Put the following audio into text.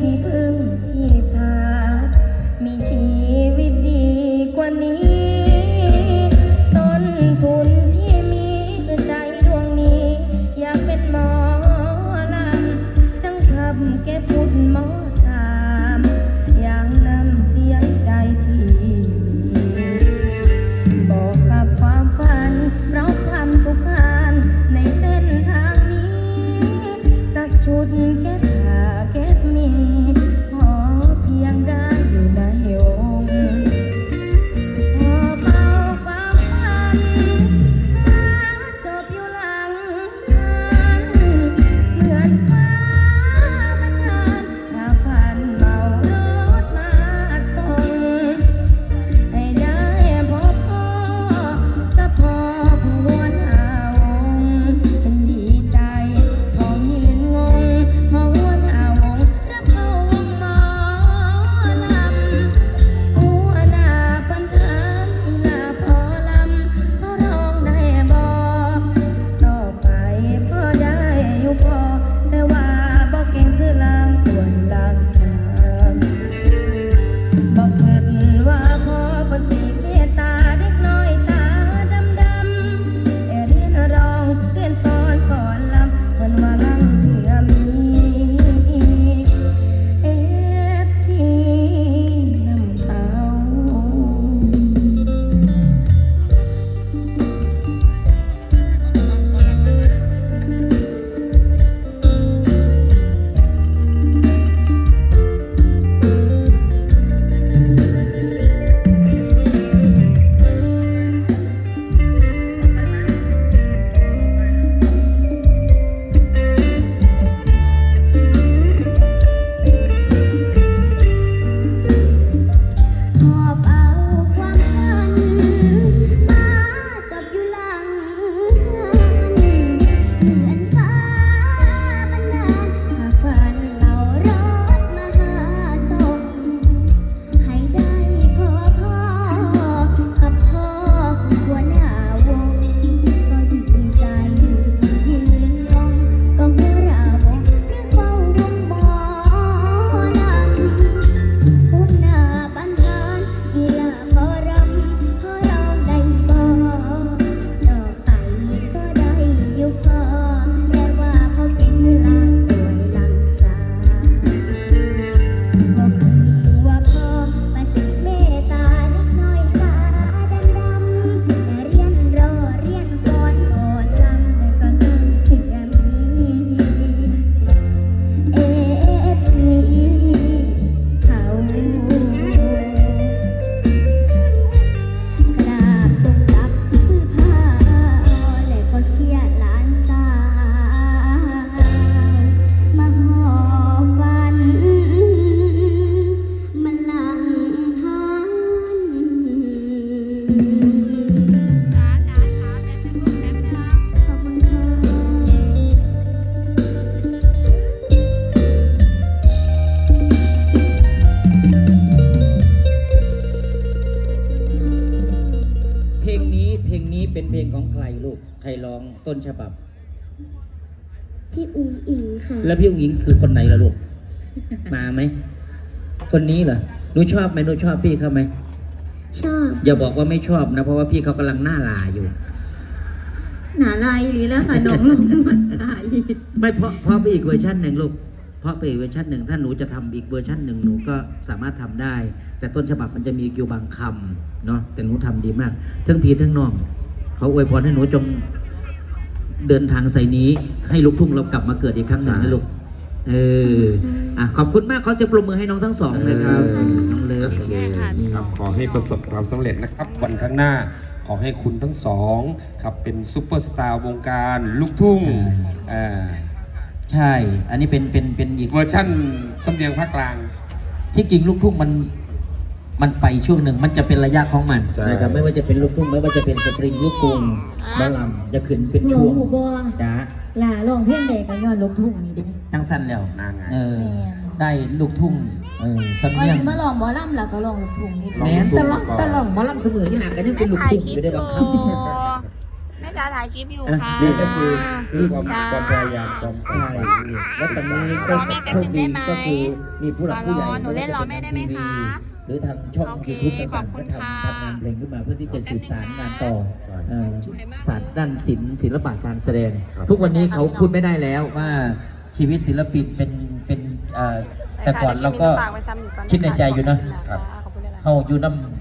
ที่พึ่ เก็บมีพอเพียงได้ รร้องต้นฉบับ พี่อุ้งอิงค่ะ แล้วพี่อุ้งอิงคือคนไหนล่ะลูก มาไหม คนนี้เหรอหนูชอบไหมหนูชอบพี่เขาไหม ชอบ อย่าบอกว่าไม่ชอบนะ เพราะว่าพี่เขากำลังหน้าลาอยู่ หนาลายหรือแล้วค่ะน้องลงมันลายไม่เพราะเพราะไปอีกเวอร์ชันหนึ่งลูก เพราะไปอีกเวอร์ชันหนึ่งถ้าหนูจะทำอีกเวอร์ชันหนึ่งหนูก็สามารถทำได้ แต่ต้นฉบับมันจะมีอยู่บางคำเนาะแต่หนูทำดีมากทั้งพีทั้งน้อง เขาอวยพรให้หนูจง เดินทางใส่นี้ ให้ลูกทุ่งเรากลับมาเกิดอีกครั้งหนึ่งนะลูก เอออะขอบคุณมากขอเสียงปรบมือให้น้องทั้งสองเลยครับเออ น้องเลิฟ โอเคครับขอให้ประสบความสำเร็จนะครับ วันข้างหน้าขอให้คุณทั้งสองครับเป็นซูเปอร์สตาร์วงการลูกทุ่งอ่าใช่ อันนี้เป็นเป็นเป็นอีกเวอร์ชั่นสำเนียงภาคกลาง ที่จริงลูกทุ่งมัน มันไปช่วงหนึ่งมันจะเป็นระยะของมันใช่ นะครับไม่ว่าจะเป็นลูกทุ่งไม่ว่าจะเป็นสตริงลูกกรุงบ้าลำจะขึ้นเป็นหนูช่วงหูบอจ้าลาลองเพลงใดก็ย้อนลูกทุ่งนี่เดิตั้งสั้นแล้วนานไง เออ ได้ลูกทุ่งเออสำก่อนเนียง สิมาลองหมอลำแล้วก็ลองลูกทุ่งนี่ลเดิองแหนมตะล่องตะล่องหมอลำเสมอที่หนักกันยังเป็นลูกทุ่งอยู่ได้บางครั้งแม่ม่จ๋าถ่ายคลิปอยู่ค่ะนี่ก็คือคือความจ้าความพยายามความใช่แล้วตอนนี้ก็รอแม่แป๊บโชนึคงดีได้ไหมก็คือมีผู้หลักผู้ใหญ่ รอหนูเล่นรอแม่ได้ไหมคะห รือทางช่องโอเคยูทูบต่างขอบๆคุก็ณทำค่ะทำงานเพลงขึ้นมาเพื่อที่จะสืบสารงานต่อใช่เอ่อศาสตร์ด้านศิลป์ศิลปะการแสดง ครับ ทุกวันนี้เขาพูดไม่ได้แล้วว่าชีวิตศิลปินเป็นเป็นเอ่อแต่ก่อนเราก็ คิดในใจอยู่นะขอบคุณหลายๆเฮาอยู่น้ำ